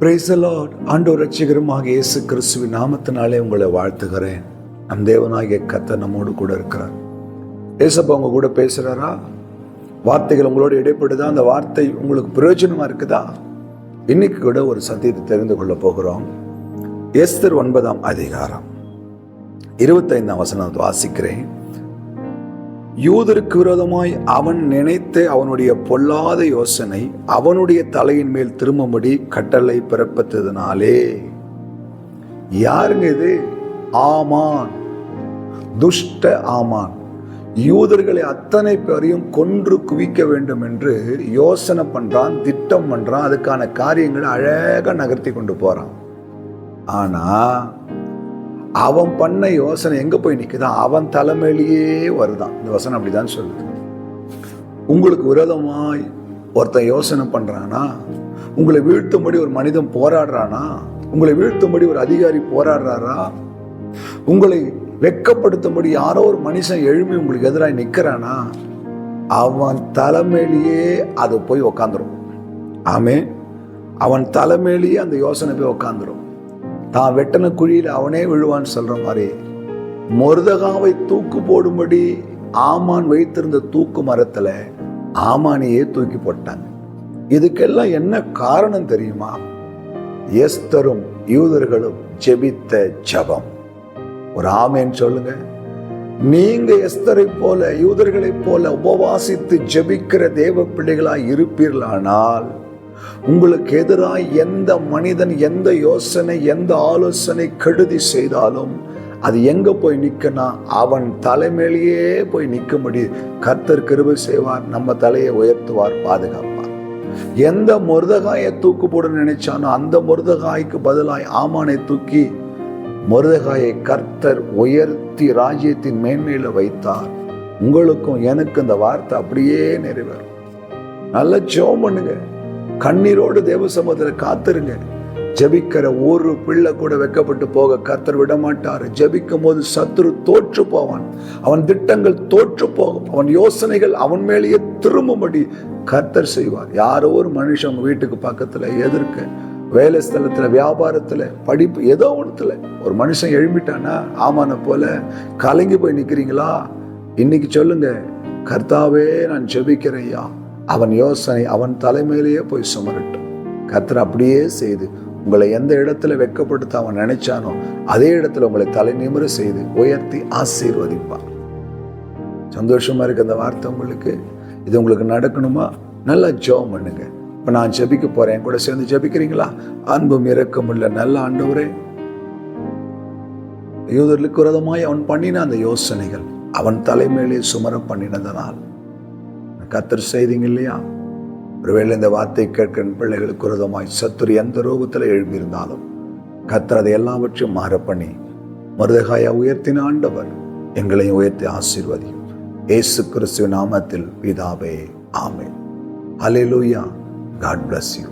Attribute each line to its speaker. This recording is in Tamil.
Speaker 1: பிரைசலாட் ஆண்டவர் ரட்சிகரமாக இயேசு கிறிஸ்துவின் நாமத்தினாலே உங்களை வாழ்த்துகிறேன். நம் தேவனாகிய கத்த நம்மோடு கூட இருக்கிறார். ஏசப்பா உங்க கூட பேசுறாரா? வார்த்தைகள் உங்களோட இடைப்படுதா அந்த வார்த்தை உங்களுக்கு பிரயோஜனமா இருக்குதா? இன்னைக்கு கூட ஒரு சத்தியத்தை தெரிந்து கொள்ள போகிறோம். எஸ்தர் ஒன்பதாம் அதிகாரம். இருபத்தைந்தாம் வசனம் வாசிக்கிறேன். யூதருக்கு விரோதமாய் அவன் நினைத்த அவனுடைய பொல்லாத யோசனை அவனுடைய தலையின் மேல் திரும்பும்படி கட்டளை பிறப்பித்ததினாலே. யாருங்க இது? ஆமான். துஷ்ட ஆமான். யூதர்களை அத்தனை பேரையும் கொன்று குவிக்க வேண்டும் என்று யோசனை பண்றான் திட்டம் பண்றான் அதுக்கான காரியங்களை அழகாக நகர்த்தி கொண்டு போறான். ஆனா அவன் பண்ண யோசனை எங்கே போய் நிற்குதான் அவன் தலைமையிலேயே வருதான். இந்த வசனம் அப்படிதான் சொல்லுது. உங்களுக்கு விரோதமாய் ஒருத்தன் யோசனை பண்ணுறானா உங்களை வீழ்த்தும்படி ஒரு மனிதன் போராடுறானா? உங்களை வீழ்த்தும்படி ஒரு அதிகாரி போராடுறாரா? உங்களை வெட்கப்படுத்தும்படி யாரோ ஒரு மனுஷன் எழுப்பி உங்களுக்கு எதிராக நிற்கிறானா அவன் தலைமையிலேயே அது போய் உக்காந்துரும். ஆமே அவன் தலைமையிலேயே அந்த யோசனை போய் உக்காந்துரும். தான் வெட்டன குழியில் அவனே விழுவான்னு சொல்ற மாதிரி மொருதகாவை தூக்கு போடும்படி ஆமான் வைத்திருந்த தூக்கு மரத்துல ஆமானையே தூக்கி போட்டாங்க. இதுக்கெல்லாம் என்ன காரணம் தெரியுமா? எஸ்தரும் யூதர்களும் ஜெபித்த ஜபம். ஒரு ஆமேன்னு சொல்லுங்க. நீங்க எஸ்தரை போல யூதர்களைப் போல உபவாசித்து ஜெபிக்கிற தேவ பிள்ளைகளாய் இருப்பீர்களானால் உங்களுக்கு எதிராக எந்த மனிதன் எந்த யோசனை எந்த ஆலோசனை கெடுதி செய்தாலும் அது எங்க போய் நிக்கனா அவன் தலைமையிலேயே போய் நிற்கும்படி கர்த்தர் கிருபை செய்வார் நம்ம தலையை உயர்த்துவார் பாதுகாப்பார். எந்த முருதகாயை தூக்கு போட நினைச்சானோ அந்த முருதகாய்க்கு பதிலாய் ஆமானை தூக்கி முருதகாயை கர்த்தர் உயர்த்தி ராஜ்யத்தின் மேன்மையில வைத்தார். உங்களுக்கும் எனக்கு இந்த வார்த்தை அப்படியே நிறைவேறும். நல்ல ஜோம் பண்ணுங்க. கண்ணீரோடு தேவ சமூகத்தில் காத்துருங்க. ஜெபிக்கிற ஒரு பிள்ளை கூட வெக்கப்பட்டு போக கர்த்தர் விட மாட்டார் ஜெபிக்கும் போது சத்துரு தோற்று போவான். அவன் திட்டங்கள் தோற்று போகும். அவன் யோசனைகள் அவன் மேலேயே திரும்பும்படி கர்த்தர் செய்வார். யாரோ ஒரு மனுஷன் வீட்டுக்கு பக்கத்துல எதிர்க்க வேலை ஸ்தலத்துல வியாபாரத்துல படிப்பு ஏதோ ஒன்றுத்துல ஒரு மனுஷன் எழும்பிட்டானா ஆமான போல கலங்கி போய் நிக்கிறீங்களா? இன்னைக்கு சொல்லுங்க கர்த்தாவே நான் ஜெபிக்கிறேன் ஐயா. அவன் யோசனை அவன் தலைமையிலேயே போய் சுமரட்டும். கர்த்தர் அப்படியே செய்து உங்களை எந்த இடத்துல வெக்கப்படுத்த அவன் நினைச்சானோ அதே இடத்துல உங்களை தலை நிமிர செய்து உயர்த்தி ஆசீர்வதிப்பான். சந்தோஷமா இருக்கு அந்த வார்த்தை உங்களுக்கு? இது உங்களுக்கு நடக்கணுமா? நல்லா ஜெபம் பண்ணுங்க. இப்போ நான் ஜபிக்க போறேன். என் கூட சேர்ந்து ஜெபிக்கிறீங்களா? அன்பும் இரக்கமுள்ள நல்ல ஆண்டவரே. யூதர்களுக்கு விரதமாய் அவன் பண்ணின அந்த யோசனைகள் அவன் தலைமையிலே சுமரம் பண்ணினதனால். கத்தர் செய்தீங்க இல்லையா? ஒருவேளை இந்த வார்த்தை கேட்கிற பிள்ளைகளுக்கு விரதமாய் சத்துரு எந்த ரூபத்தில் எழுப்பியிருந்தாலும் கத்தர் அதை எல்லாவற்றையும் மாற பண்ணி மருதகாயா உயர்த்தின ஆண்டவர் எங்களையும் உயர்த்தி ஆசீர்வதியும். ஏசு கிறிஸ்துவ நாமத்தில் பிதாவே ஆமே அலையிலூயா காட் பிளஸ் யூ